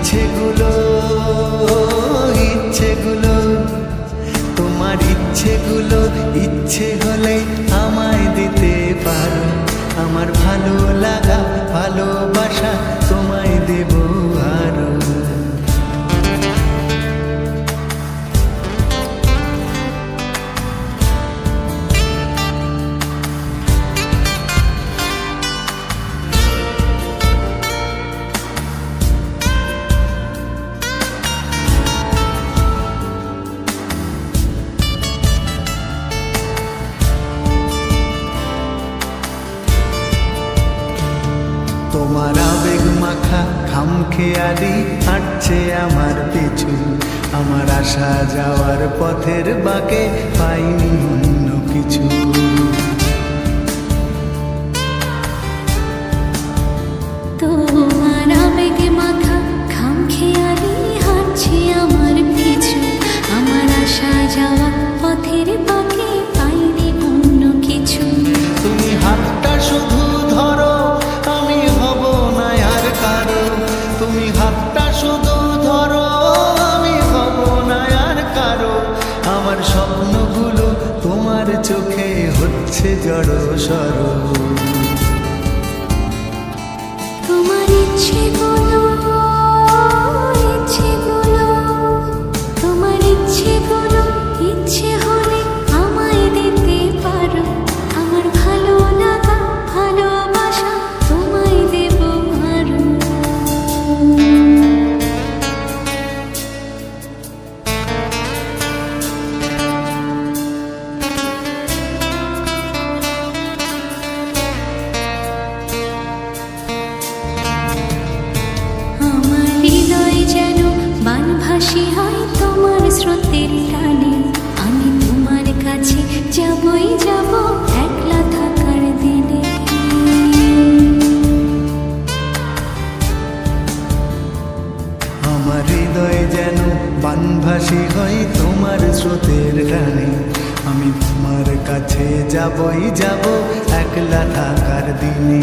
ইচ্ছেগুলো ইচ্ছেগুলো তোমার ইচ্ছেগুলো ইচ্ছে হলে আমায় দিতে আবেগ মাখা খাম হাঁটছে আমার পিছু। আমার আসা যাওয়ার পথের বাকে পাইনি অন্য কিছু। তোমার আমার পিছু। আমার আসা যাওয়া স্বপ্নগুলো তোমার চোখে হচ্ছে জড় সরল। তোমার ইচ্ছেগুলো বানভাসী হয় তোমার স্রোতের টানে। আমি তোমার কাছে যাবই যাব একলা থাকার দিনে। আমার হৃদয় যেন বানভাসী হয় তোমার স্রোতের টানে। আমি তোমার কাছে যাবই যাব একলা থাকার দিনে।